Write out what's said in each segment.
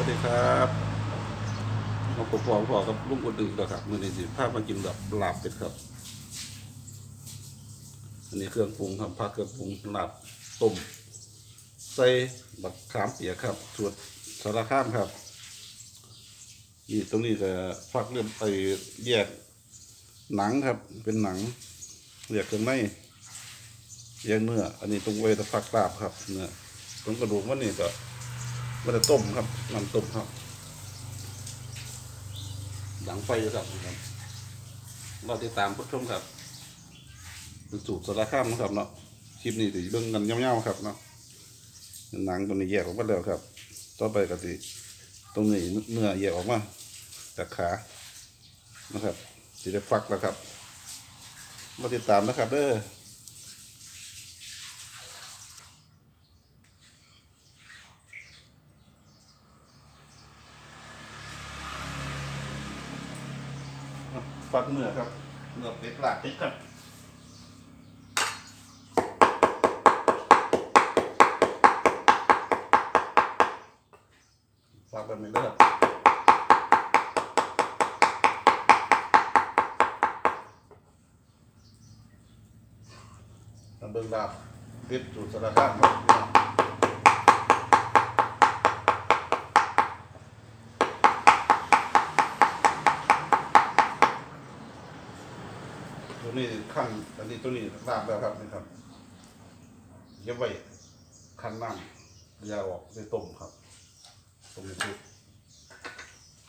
วัสดีครับมาพบพอพอกับลุงคนอื่นแล้วครับมื่อนี้สิภาพมากินแบบลาบเป็ดครับ อันนี้เครื่องปรุงครับผักเครื่องปรุงลาบต้มใส่บักขามเปียกครับสูตรสารข้ามครับนี่ตรงนี้ก็ฟักเริ่มไปแยกหนังครับ เป็นหนังแยกเครื่องในแยกเนื้ออันนี้ตรงไว้ตะฟักลาบครับเนื้อตรงกระดูกมันนี่ก็ มันจะต้มครับน้ำต้มครับหลังไฟครับครับเราติดตามผู้ชมครับเป็นสูตรสารข้ามนะครับเนาะคลิปนี้ติเบิ่งกันเงียาวๆครับเนาะหนังตัวนี้แยกออกมาแล้วครับ ต่อไปก็สิตรงนี้เนื้อแยกออกมาจากขานะครับสิได้ฟักแล้วครับมาติดตามนะครับเด้อ ฟักเนื้อครับเนื้อเป็ดหลากเป็ดครับฟักแบบนี้ด้วยครับเบิ้งลาบเป็ดสูตรสารคามครับ ตัวนี้ขั้นอันนี้ตัวนี้ลาบแล้วครับนี่ครับเก็บไว้ขั้นน้ำยาออกได้ต้มครับต้มในซุป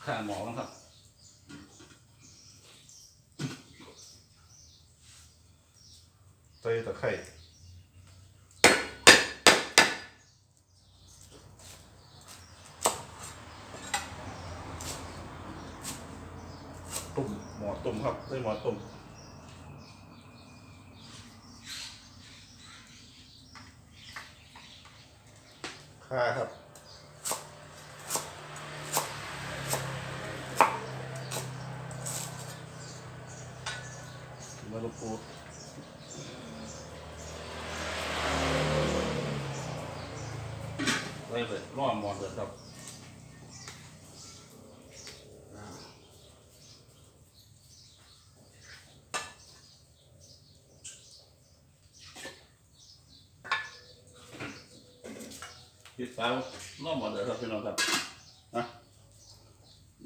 ข้าหมอแล้วครับใส่ตะไคร้ตุ่มหมอตุ่มครับใส่หมอตุ่ม ข่าครับมาลูกปูไว้เลยร่อมหมดเลยครับ ติดตามร่อมหมดเลยครับพี่น้องครับนะ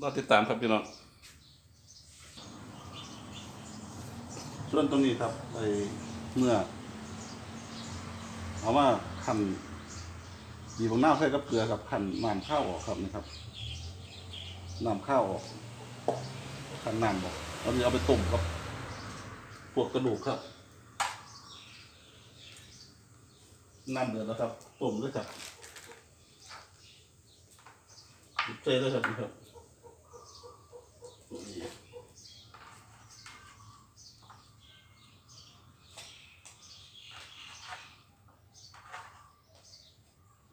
รอติดตามครับพี่น้องส่วนตรงนี้ครับไอ้เมื่อเอามาคั่นดีบางหน้าใส่กับเกลือกับขันน้ำข้าวออกครับนี่ครับน้ำข้าวออกขันน้ำออกแล้วนี่เอาไปต้มกับพวกกระดูกครับน้ำเดือดแล้วครับต้มด้วยครับ เจเลยครับนี่ครับนี่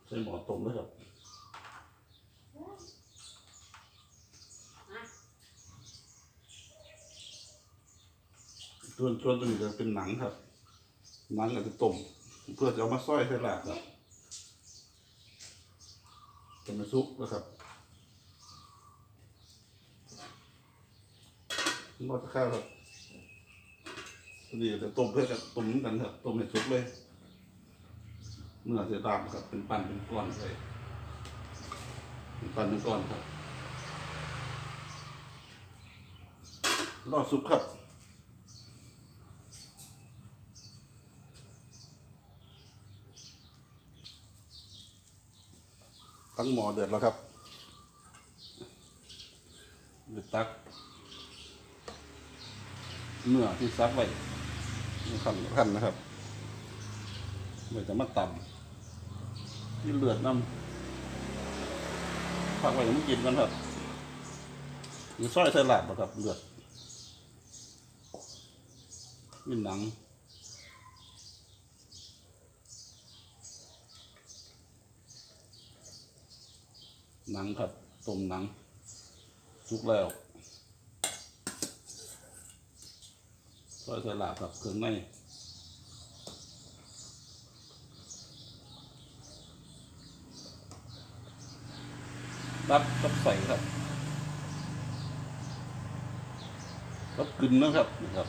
ใส่หมอต้มด้วยครับส่วนส่วนตัวนี้จะเป็นหนังครับหนังอาจจะต้มเพื่อจะเอามาซอยใส่ลาบครับเป็นน้ำซุปนะครับ หมดข้าวครับตัวนี้จะต้มเพื่อจะต้มเหมือนกันครับต้มให้สุกเลยเนื้อจะดำครับเป็นปั้นเป็นก้อนเลยเป็นปั้นเป็นก้อนครับรอดซุปครับตั้งหม้อเดือดแล้วครับเดือดตัก เนื้อที่ซักไว้ขั้นขั้นนะครับไม่จะมาต่ำที่เลือดน้ำพักไว้ยังไม่กินกันครับมีซอยใส่ลาบบ่ครับเลือดมีหนังหนังครับต้มหนังสุกแล้ว ซอยใส่ลาบครับเครื่องในตัดกับใส่ครับกับกึนนะครับนะครับ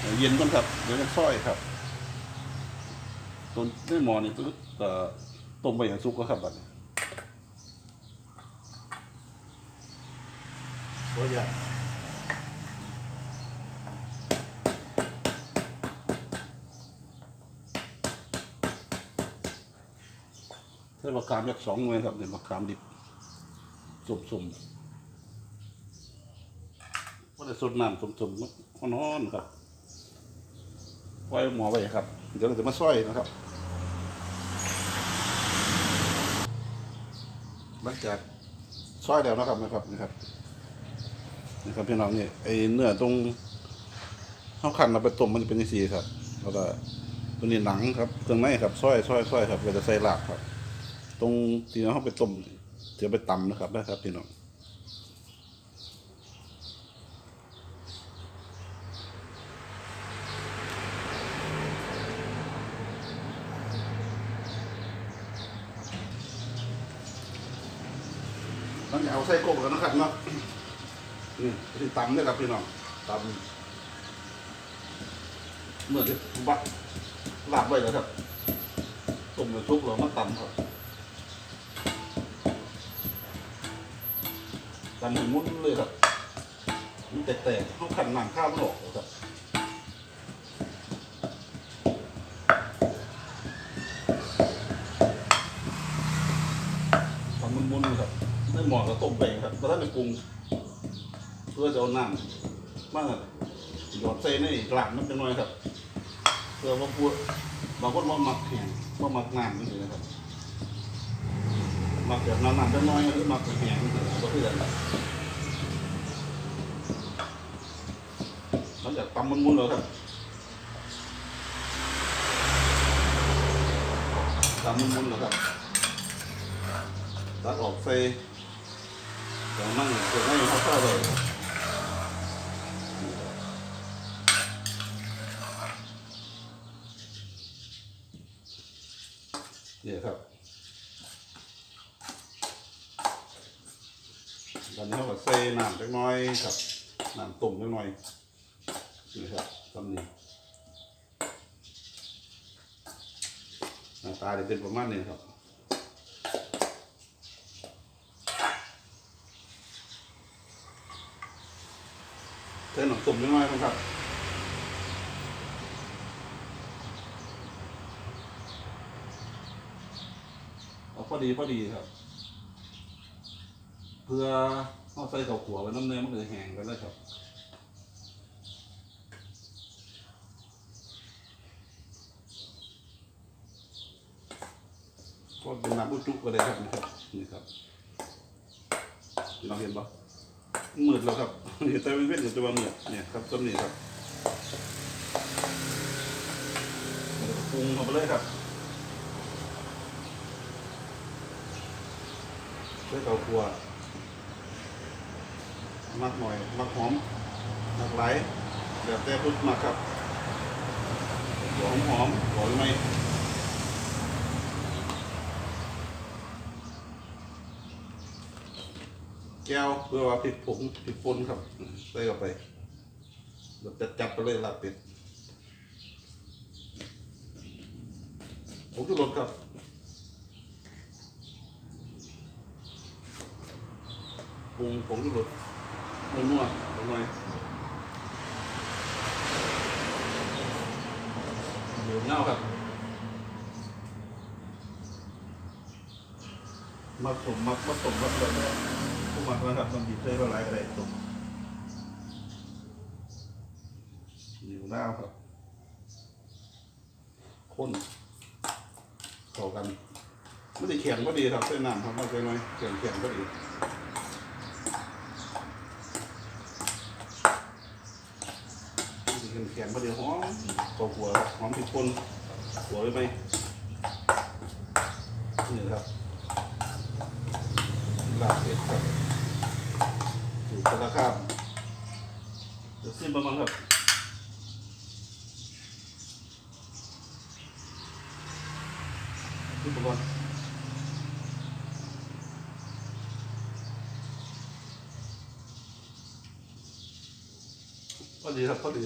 เดี๋ยวเย็นก่อนครับเดี๋ยวจะซอยครับต้นในหมอนี่คือเอ่อต้มไปอย่างสุกแล้วครับบัดนี้ตัวใหญ่ใช้มะขามยักสองหน่วยครับเนี่ยมะขามดิบสุ่มๆว่าได้สดน้ำสุ่มๆมันนอนครับไว้หมอไว้ครับ เดี๋ยวเราจะมาซอยนะครับหลังจากซอยแล้วนะครับนะครับนะครับนี่ครับพี่น้องนี่ไอเนื้อตรงข้าวขันเราไปต้มมันจะเป็นสีครับแล้วก็ตัวนี้หนังครับเครื่องในครับซอยซอยซอยครับเราจะใส่ลาบครับ ตรงที่เราเอาไปต้มจะไปตำนะครับนะครับพี่น้องต้องเอาใส่กบแล้วนะครับเนาะนี่ที่ตำเนี่ยครับพี่น้องตำเมื่อที่บักลาบไว้แล้วครับต้มแล้วชุบแล้วมาตำครับ ตำหมุนเลยครับมันแตกๆเขาขันหนังข้าวมันออกเลยครับทำมุนๆเลยครับได้หมอกับต้มแป้งครับแล้วถ้าไปปรุงเพื่อจะเอาน้ำมาหยอดใส่ในกลางน้ำจังหน่อยครับเพื่อว่าพวกบางคนว่ามักแข็งว่ามักน้ำนี่นะครับ มักแบบน้ำน้ำจังหน่อยหรือมักแข็งก็คืออะไรหลังจากตำมันมุนแล้วครับตำมันมุนแล้วครับตัดออกใส่เดี๋ยวนั่งเดี๋ยวนั่งเขาเข้าเลยเนี่ยครับตอนนี้เขาก็ใส่น้ำจักหน้อยครับน้ำต้ม จักหน้อยนี่ครับตำนี้หน้าตาจะเป็นประมาณนี้ครับเส้นหนังตุ่มนิดหน่อยนะครับเอาพอดีพอดีครับ เพื่อเอาใส่ข้าวขัวไว้น้ำเนยมันจะแห้งกันเลยครับ เป็นน้ำอุจุก็ได้ครับนะครับนี่ครับพี่น้องเห็นปะมืดแล้วครับนี่แต่เป็นเว้นอยู่ตัวมืดเนี่ยครับต้นนี้ครับปรุงเข้าไปเลยครับใส่เตาครัวมักหน่อยมักหอมมักไหลายเดี๋ยวแต่พุทธมักครับหอมหอมหอมไหม แก้วเพื่อว่าพริกผงพริกป่นครับใส่เข้าไปเราจะจับไปเลยลาเป็ดผงชูรสครับปรุงผงชูรสนัวๆลงหน่อยเหนียวเน่าครับมาสมมักมาสมมักเลย นะผู้มักนะครับมันบีบเส้นละลายอะไรตรงเหนียวด้าครับข้นเข้ากันไม่ได้แข็งก็ดีครับเส้นน้ำครับม่ใช่น้อยแข็งแข็งก็ดีแข็งแข็งก็ดีหอมข้าวหัวหอมพริกป่นหัวไว้ไหมนี่ครับลาบเป็ดครับ แล้วก็ครับเดี๋ยวซิมประมาณครับซิมประมาณพอดีครับพอดี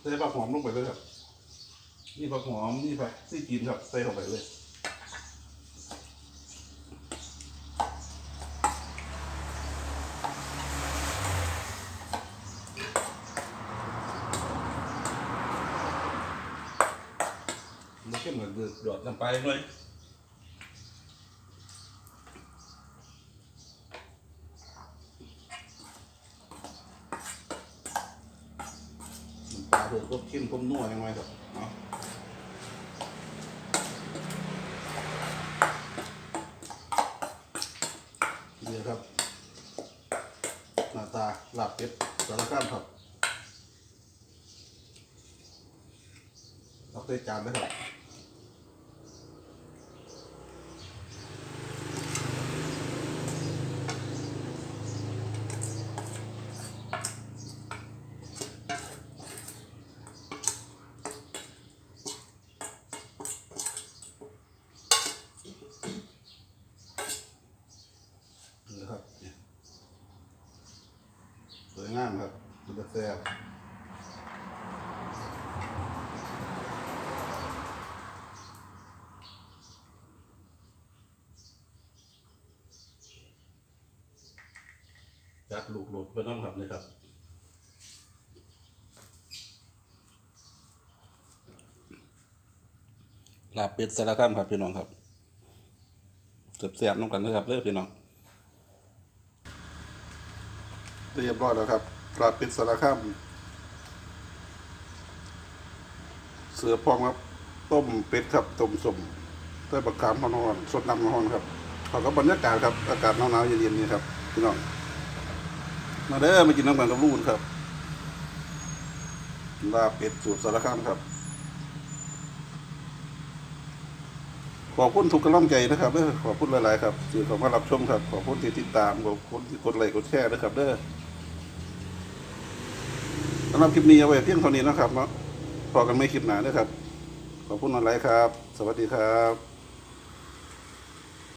ใส่ผักหอมลงไปเลยครับ นี่ผักหอม นี่ผักซี่กินครับ ใส่ลงไปเลย ไปหน่อยปลาเดือก็เข้มข้นนัวยังไงครับเนาะนี่ครับ หน้าตาลาบเป็ดสารข้ามครับเอาใส่จานเลยครับ นี่นะครับเนี่ยสวยงามครับมันจะ แซ่บจัดลูกโหลดไปน้ำครับนี่ครับลาบเป็ดสารคามครับพี่น้องครับเสียบๆน้ำกันนะครับเด้อพี่น้องเรียบร้อยแล้วครับ ปลาเป็ดสารคามเสือพองครับ ต้มเป็ดครับต้มสมใส่บักขามฮอนๆสดน้ำฮอนครับเขาก็บรรยากาศครับ อากาศหนาวๆเย็นๆนี่ครับพี่น้องมาเด้อมากินน้ำกันกับลูกครับลาเป็ดสูตรสารคามครับ ขอบคุณทุกกำลังใจนะครับเด้อขอบคุณหลายๆครับที่เข้ามารับชมครับ ขอบคุณที่ติดตามขอบคุณที่กดไลค์กดแชร์นะครับเด้อ สำหรับคลิปนี้เอาไว้เพียงเท่านี้นะครับเนาะพอกันไม่คลิปหนาเด้อครับ ขอบคุณหลายๆครับ สวัสดีครับ